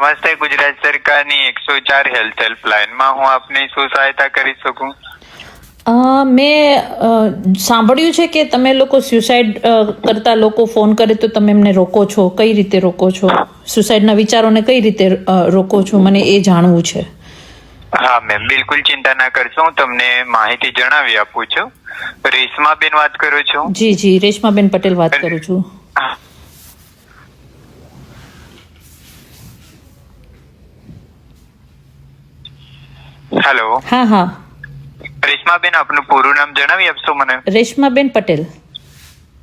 નમસ્તે ગુજરાત સરકારની એકસો ચાર હેલ્થ હેલ્પલાઇનમાં હું આપની શું સહાયતા કરી શકું? મેં સાંભળ્યું છે કે તમે લોકો સ્યુસાઇડ કરતા લોકો ફોન કરે તો તમે એમને રોકો છો? કઈ રીતે રોકો છો? સ્યુસાઇડના વિચારોને કઈ રીતે રોકો છો? મને એ જાણવું છે. હા મેમ બિલકુલ ચિંતા ના કરશો હું તમને માહિતી જણાવી આપું છું. રેશમાબેન વાત કરું છું? જી જી રેશમાબેન પટેલ વાત કરું છું. હેલો હા હા. રેશમાબેન આપનું પૂરું નામ જણાવી આપશો મને? રેશમાબેન પટેલ.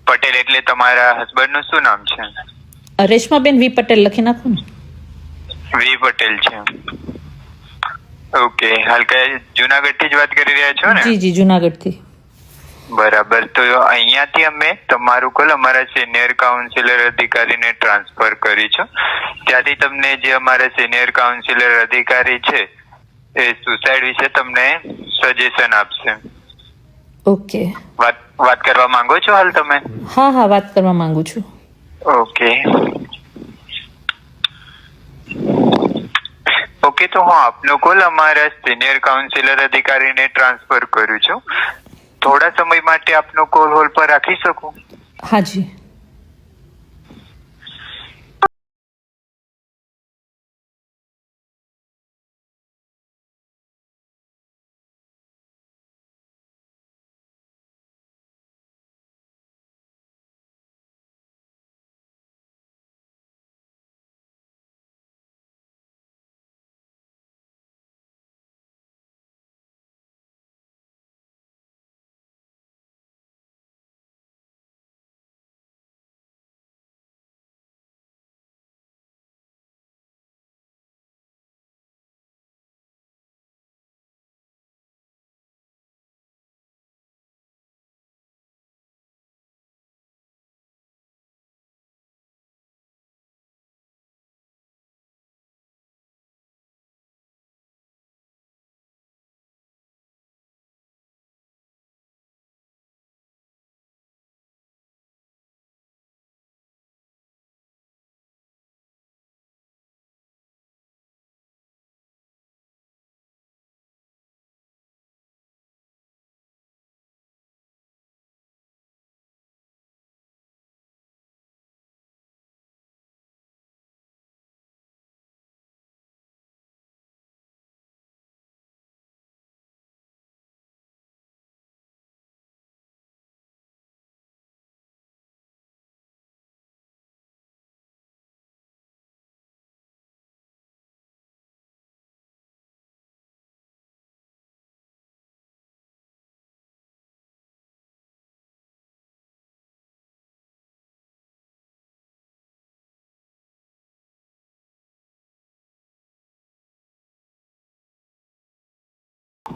પટેલ એટલે તમારા હસબન્ડનું શું નામ છે? રેશમાબેન વી પટેલ લખી નાખો ને. વી પટેલ છે. ઓકે હાલ જુનાગઢથી જ વાત કરી રહ્યા છો ને? જી જી જુનાગઢથી. બરાબર તો અહીંયાથી અમે તમારું કોલ અમારા સિનિયર કાઉન્સિલર અધિકારીને ટ્રાન્સફર કરી છે ત્યાંથી તમને જે અમારા સિનિયર કાઉન્સિલર અધિકારી છે એ સુસાઇડ વિશે તમને સજેશન આપશે. ઓકે વાત વાત કરવા માંગો છો હાલ તમે? હા હા વાત કરવા માંગુ છું. ઓકે ઓકે તો હું આપનો કોલ અમારા સિનિયર કાઉન્સિલર અધિકારીને ટ્રાન્સફર કરું છું. થોડા સમય માટે આપનો કોલ હોલ્ડ પર રાખી શકું? હા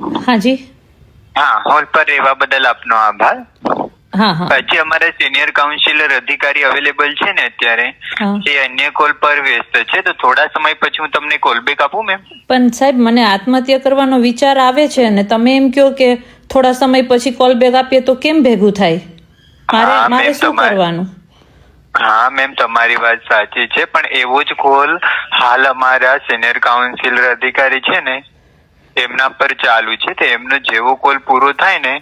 જી હા જી હોલ પર રહેવા બદલ આપનો આભાર. પછી અમારે સિનિયર કાઉન્સિલર અધિકારી અવેલેબલ છે ને અત્યારે. એ અન્ય કોલ પર વ્યસ્ત છે તો થોડા સમય પછી હું તમને કોલ બેક આપું મેમ પણ સાહેબ મને આત્મહત્યા કરવાનો વિચાર આવે છે અને તમે એમ કહો કે થોડા સમય પછી કોલ બેક આપીએ તો કેમ ભેગું થાય? મારે મારે શું કરવાનું? હા મેમ તમારી વાત સાચી છે પણ એવો જ કોલ હાલ અમારા સિનિયર કાઉન્સિલર અધિકારી છે ને એમના પર ચાલુ છે તો એમનો જેવો કોલ પૂરો થાય ને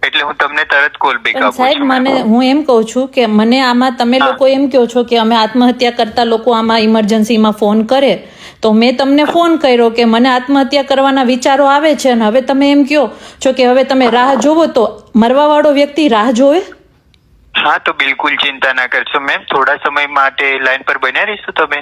એટલે હું તમને તરત કોલ બેક આપું સાહેબ મને હું એમ કહું છું કે મને આમાં તમે લોકો એમ કહો છો કે અમે આત્મહત્યા કરતા લોકો આમાં ઇમરજન્સીમાં ફોન કરે તો મેં તમને ફોન કર્યો કે મને આત્મહત્યા કરવાના વિચારો આવે છે અને હવે તમે એમ કહો છો કે હવે તમે રાહ જોવો તો મરવાવાળો વ્યક્તિ રાહ જોવે? હા તો બિલકુલ ચિંતા ના કરશો મેમ. થોડા સમય માટે લાઈન પર બન્યા રહીશું તમે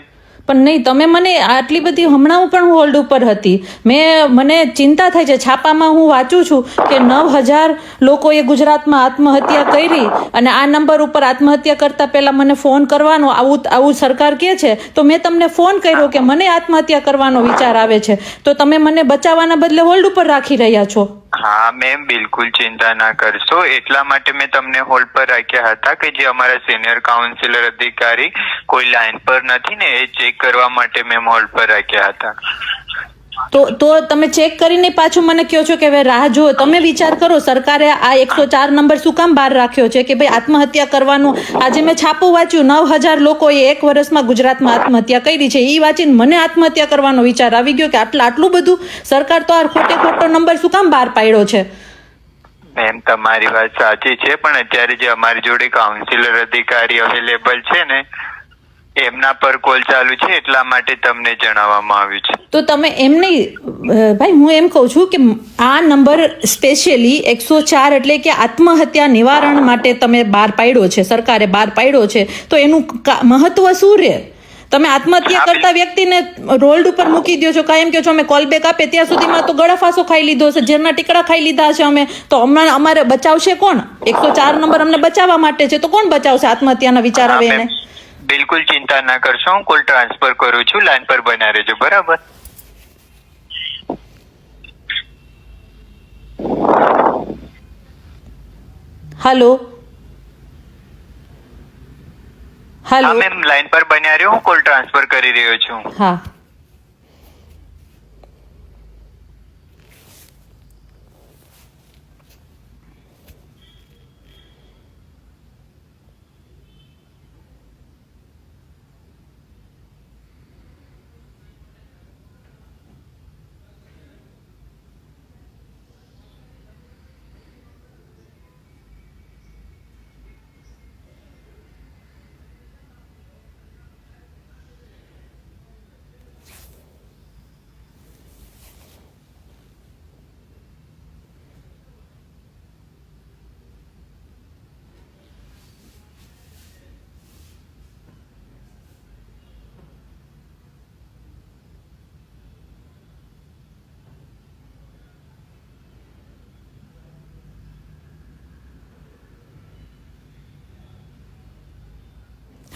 પણ નહીં, તમે મને આટલી બધી હમણાં પણ હોલ્ડ ઉપર હતી. મેં, મને ચિંતા થાય છે. છાપામાં હું વાંચું છું કે નવ હજાર લોકોએ ગુજરાતમાં આત્મહત્યા કરી અને આ નંબર ઉપર આત્મહત્યા કરતા પહેલાં મને ફોન કરવાનો. આવું આવું સરકાર કહે છે. તો મેં તમને ફોન કર્યો કે મને આત્મહત્યા કરવાનો વિચાર આવે છે. તો તમે મને બચાવવાના બદલે હોલ્ડ ઉપર રાખી રહ્યા છો. હા મેમ બિલકુલ ચિંતા ના કરશો. એટલા માટે મેં તમને હોલ્ડ પર રાખ્યા હતા કે જે અમારા સિનિયર કાઉન્સિલર અધિકારી કોઈ લાઈન પર નથી ને, એ ચેક કરવા માટે મેં હોલ્ડ પર રાખ્યા હતા. તો તો તમે ચેક કરીને પાછું મને કહો છો કે હવે રાહ જુઓ. તમે વિચાર કરો, સરકારે આ એકસો ચાર નંબર શું કામ બહાર રાખ્યો છે કે ભાઈ આત્મહત્યા કરવાનું? આજે મેં છાપું વાંચ્યું, નવ હજાર લોકોએ એક વર્ષમાં ગુજરાતમાં આત્મહત્યા કરી છે. એ વાંચીને મને આત્મહત્યા કરવાનો વિચાર આવી ગયો કે આટલા, આટલું બધું? સરકાર તો આ ખોટે ખોટો નંબર શું કામ બહાર પાડ્યો છે? એમ તમારી વાત સાચી છે, પણ અત્યારે જે અમારી જોડે કાઉન્સિલર અધિકારી અવેલેબલ છે ને એમના પર કોલ ચાલુ છે એટલા માટે તમને જણાવવામાં આવ્યું છે. તો તમે એમ નહીં ભાઈ હું એમ કહું છું કે આ નંબર સ્પેશિયલી એકસો ચાર એટલે કે આત્મહત્યા નિવારણ માટે તમે બહાર પાડ્યો છે સરકારે બહાર પાડ્યો છે તો એનું મહત્વ શું રહે? તમે આત્મહત્યા કરતા વ્યક્તિને રોલ્ડ ઉપર મૂકી દો છો કાયમ કે છો અમે કોલ બેક આપે ત્યાં સુધીમાં તો ગળાફાંસો ખાઈ લીધો છે ઝેરના ટીકડા ખાઈ લીધા છે અમે તો હમણાં અમારે બચાવશે કોણ? એકસો ચાર નંબર અમને બચાવવા માટે છે તો કોણ બચાવશે આત્મહત્યાના વિચાર આવે એને. બિલકુલ ચિંતા ના કરશો હું કોલ ટ્રાન્સફર કરું છું લાઈન પર બના રહેજો બરાબર? હાલો હેલો મેમ લાઈન પર બન્યા રહ્યો હું કોલ ટ્રાન્સફર કરી રહ્યો છું. હા.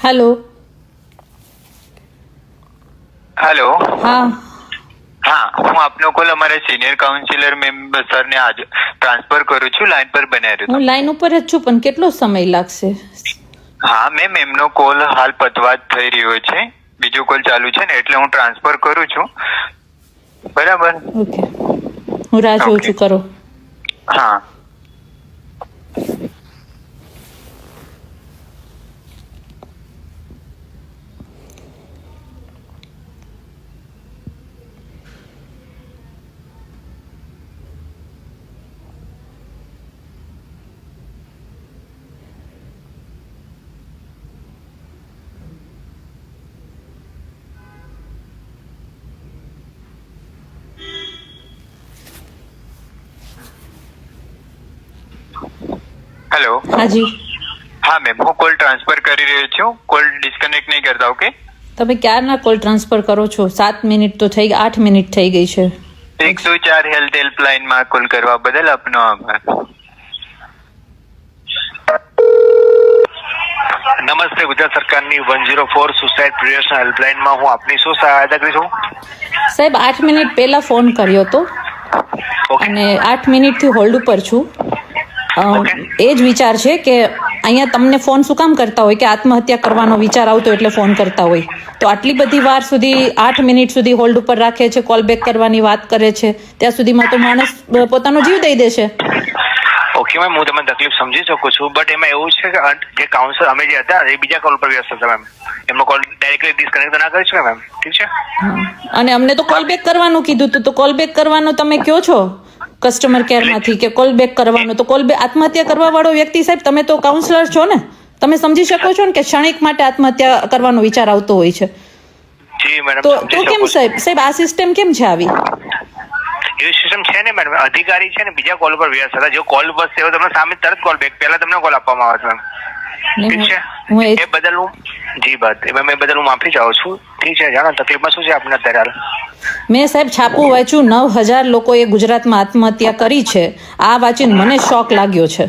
હાલો હેલો હા. હા હું આપનો કોલ અમારા સિનિયર કાઉન્સિલર મેમ્બર સરને આજ ટ્રાન્સફર કરું છું લાઈન પર બન્યા રહ્યો હું લાઈન ઉપર જ છું પણ કેટલો સમય લાગશે? હા મેમ એમનો કોલ હાલ પતવા જ થઈ રહ્યો છે. બીજો કોલ ચાલુ છે ને એટલે હું ટ્રાન્સફર કરું છું. બરાબર? ઓકે હું રાહ જોઉં છું કરો. હા. હેલો હાજી. હા મેમ હું કોલ ટ્રાન્સફર કરી રહ્યો છું. કોલ ડિસ્કનેક્ટ નહીં કરતા ઓકે તમે ક્યારના કોલ ટ્રાન્સફર કરો છો? સાત મિનિટ તો થઈ ગઈ આઠ મિનિટ થઈ ગઈ છે. એકસો ચાર હેલ્થ હેલ્પલાઇનમાં કોલ કરવા બદલ આપનો આભાર. નમસ્તે ગુજરાત સરકારની one zero four suicide prevention હેલ્પલાઇનમાં હું આપની શું સહાયતા કરી છું સાહેબ આઠ મિનિટ પહેલા ફોન કર્યો હતો અને આઠ મિનિટથી હોલ્ડ ઉપર છું. એ જ વિચાર છે કે અહીંયા તમને ફોન શું કામ કરતા હોય કે આત્મહત્યા કરવાનો વિચાર આવતો એટલે ફોન કરતા હોય. તો આટલી બધી વાર સુધી આઠ મિનિટ સુધી હોલ્ડ ઉપર રાખે છે કોલ બેક કરવાની વાત કરે છે. ત્યાં સુધીમાં તો માણસ પોતાનો જીવ દઈ દેશે. ઓકે મેમ હું તમને તકલીફ સમજી શકું છું બટ એમાં એવું છે કે જે કાઉન્સલર અમે જે હતા એ બીજા કોલ પર વ્યસ્ત હતા મેમ એમનો કોલ ડાયરેક્ટલી ડિસ્કનેક્ટ ના કરી છે મેમ ઠીક છે? અને અમને તો કોલ બેક કરવાનું કીધું તો કોલ બેક કરવાનું તમે કયો છો? કસ્ટમર કેરમાંથી કે કોલ બેક કરવાનો તો કોલ બેક આત્મહત્યા કરવા વાળો વ્યક્તિ સાહેબ તમે તો કાઉન્સલર છો ને? તમે સમજી શકો છો ને કે ક્ષણિક માટે આત્મહત્યા કરવાનો વિચાર આવતો હોય છે? તો તો કેમ સાહેબ? સાહેબ આ સિસ્ટમ કેમ છે આવી? એવી સિસ્ટમ છે ને મેડમ અધિકારી છે ને બીજા કોલ પર વ્યસ્ત હતા. જો કોલ બસ એવો તમને સામે તરત કોલ બેક પહેલા તમને કોલ આપવામાં આવે છે ઠીક છે? એ બદલ હું જી બાત એ બદલ હું માફી ચાહું છું. ઠીક છે જાણો તકલીફમાં શું છે આપને અત્યારે મેં સાહેબ છાપું વાંચ્યું, નવ હજાર લોકોએ ગુજરાતમાં આત્મહત્યા કરી છે. આ વાંચીને મને શોક લાગ્યો છે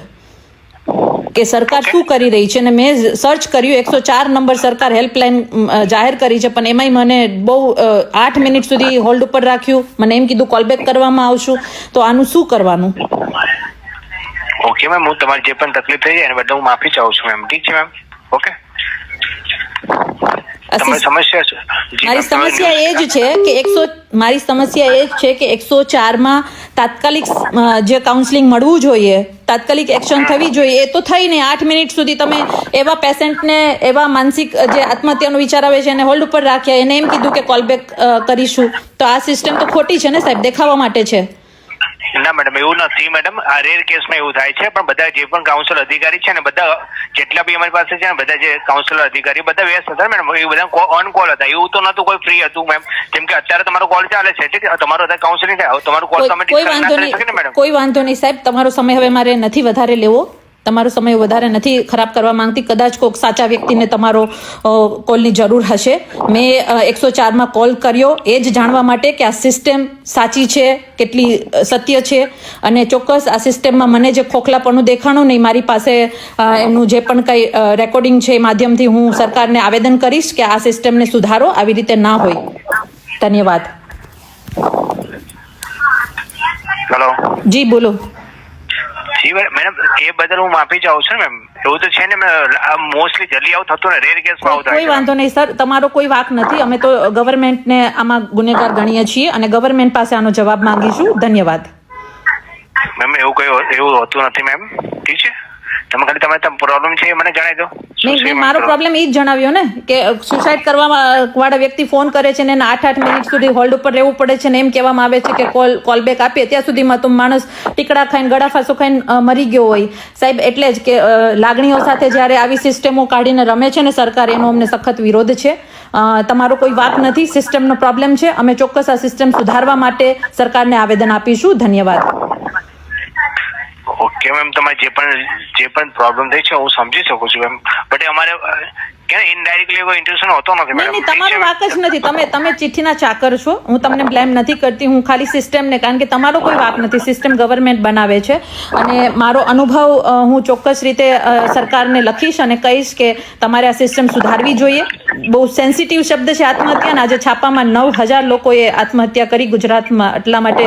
કે સરકાર શું કરી રહી છે અને મેં સર્ચ કર્યું, એકસો ચાર નંબર સરકાર હેલ્પલાઇન જાહેર કરી છે, પણ એમાંય મને બહુ આઠ મિનિટ સુધી હોલ્ડ ઉપર રાખ્યું. મને એમ કીધું કોલબેક કરવામાં આવશું. તો આનું શું કરવાનું? ઓકે મેમ હું તમારી જે પણ તકલીફ થઈ જાય એને બદલે હું માફી ચાહું છું મેમ ઠીક છે મેમ ઓકે તમારી સમસ્યા છે જી મારી સમસ્યા એ જ છે કે એકસો મારી સમસ્યા એ જ છે કે એકસો ચારમાં તાત્કાલિક જે કાઉન્સેલિંગ મળવું જોઈએ તાત્કાલિક એક્શન થવી જોઈએ એ તો થઈ નહીં આઠ મિનિટ સુધી તમે એવા પેશન્ટને એવા માનસિક જે આત્મહત્યાનો વિચાર આવે છે એને હોલ્ડ ઉપર રાખ્યા એને એમ કીધું કે કોલબેક કરીશું તો આ સિસ્ટમ તો ખોટી છે ને સાહેબ દેખાવા માટે છે ના મેડમ એવું નથી મેડમ આ રેર કેસમાં એવું થાય છે પણ બધા જે પણ કાઉન્સિલ અધિકારી છે ને બધા જેટલા બી અમારી પાસે છે ને બધા જે કાઉન્સિલર અધિકારી બધા વ્યસ્ત હતા મેડમ એ બધા ઓન કોલ હતા. એવું તો નતું કોઈ ફ્રી હતું મેમ કેમ કે અત્યારે તમારો કોલ ચાલે છે તમારો અત્યારે કાઉન્સિલિંગ થાય તમારો કોલ તમે કોઈ વાંધો નહીં. કોઈ વાંધો નહીં સાહેબ. તમારો સમય હવે મારે નથી વધારે લેવો. તમારો સમય વધારે નથી ખરાબ કરવા માંગતી કદાચ કોઈક સાચા વ્યક્તિને તમારો કોલની જરૂર હશે. મેં એકસો ચારમાં કોલ કર્યો. એ જ જાણવા માટે કે આ સિસ્ટમ સાચી છે કેટલી સત્ય છે. અને ચોક્કસ આ સિસ્ટમમાં મને જે ખોખલાપણું દેખાણું નહીં મારી પાસે એમનું જે પણ કંઈ રેકોર્ડિંગ છે એ માધ્યમથી હું સરકારને આવેદન કરીશ કે આ સિસ્ટમને સુધારો આવી રીતે ના હોય. ધન્યવાદ. હેલો જી બોલો. જી મેડમ એ બદલ હું માફી ચાહું છું મેમ. એવું તો છે ને મોસ્ટલી જલ્દી આવું થતું ને રેર કેસ કોઈ વાંધો નહીં સર તમારો કોઈ વાક નથી. અમે તો ગવર્મેન્ટને આમાં ગુનેગાર ગણીએ છીએ અને ગવર્મેન્ટ પાસે આનો જવાબ માંગીશું. ધન્યવાદ. મેમ એવું કઈ એવું હોતું નથી મેમ. ઠીક છે? તમે ખાલી તમારે પ્રોબ્લેમ છે એ મને જણાવી દો. નહીં મેં મારો પ્રોબ્લેમ એ જ જણાવ્યો ને કે સુસાઇડ કરવા વાળા વ્યક્તિ ફોન કરે છે ને એને આઠ આઠ મિનિટ સુધી હોલ્ડ ઉપર રહેવું પડે છે ને એમ કહેવામાં આવે છે કે કોલ કોલ બેક આપીએ. ત્યાં સુધીમાં તો માણસ ટીકડા ખાઈને ગળાફાસો ખાઈને મરી ગયો હોય. સાહેબ એટલે જ કે લાગણીઓ સાથે જ્યારે આવી સિસ્ટમો કાઢીને રમે છે ને સરકાર એનો અમને સખત વિરોધ છે. તમારો કોઈ વાત નથી સિસ્ટમનો પ્રોબ્લેમ છે. અમે ચોક્કસ આ સિસ્ટમ સુધારવા માટે સરકારને આવેદન આપીશું. ધન્યવાદ. ઓકે મેમ તમારે જે પણ જે પણ પ્રોબ્લેમ થઈ છે, હું સમજી શકું છું મેમ બટ અમારે કે ઇનડાયરેક્ટલી કોઈ ઇન્ટરેસ્ટ હોતો નથી નહીં મેડમ નહીં તમારો વાક જ નથી. તમે તમે ચિઠ્ઠીના ચાકર છો. હું તમને બ્લેમ નથી કરતી. હું ખાલી સિસ્ટમને કારણ કે તમારો કોઈ વાક નથી. સિસ્ટમ ગવર્મેન્ટ બનાવે છે. અને મારો અનુભવ હું ચોક્કસ રીતે સરકારને લખીશ અને કહીશ કે તમારે આ સિસ્ટમ સુધારવી જોઈએ. બહુ સેન્સિટિવ શબ્દ છે આત્મહત્યા અને આજે છાપામાં નવ હજાર લોકોએ આત્મહત્યા કરી. ગુજરાતમાં એટલા માટે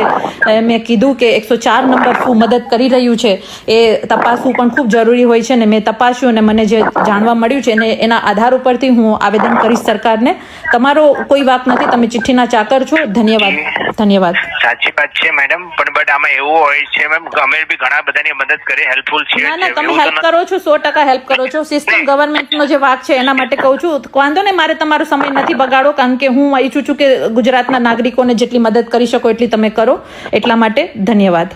મેં કીધું કે એકસો ચાર નંબર શું મદદ કરી રહ્યું છે એ તપાસવું પણ ખૂબ જરૂરી હોય છે ને. મેં તપાસ્યું અને મને જે જાણવા મળ્યું છે એને એના આધાર ઉપરથી હું આવેદન કરીશ સરકારને. તમારો કોઈ વાક નથી તમે ચિઠ્ઠીના ચાકર છો. ધન્યવાદ. ધન્યવાદ. સાચી વાત છે મેડમ પણ બટ આમાં એવું હોય છે મેમ અમે બી ઘણા બધાની મદદ કરી હેલ્પફુલ છે ના ના તમે હેલ્પ કરો છો સો ટકા હેલ્પ કરો છો. સિસ્ટમ ગવર્મેન્ટનો જે વાક છે એના માટે કહું છું. વાંધો ને મારે તમારો સમય નથી બગાડો કારણ કે હું ઈચ્છું છું કે ગુજરાતના નાગરિકોને જેટલી મદદ કરી શકો એટલી તમે કરો. એટલા માટે ધન્યવાદ.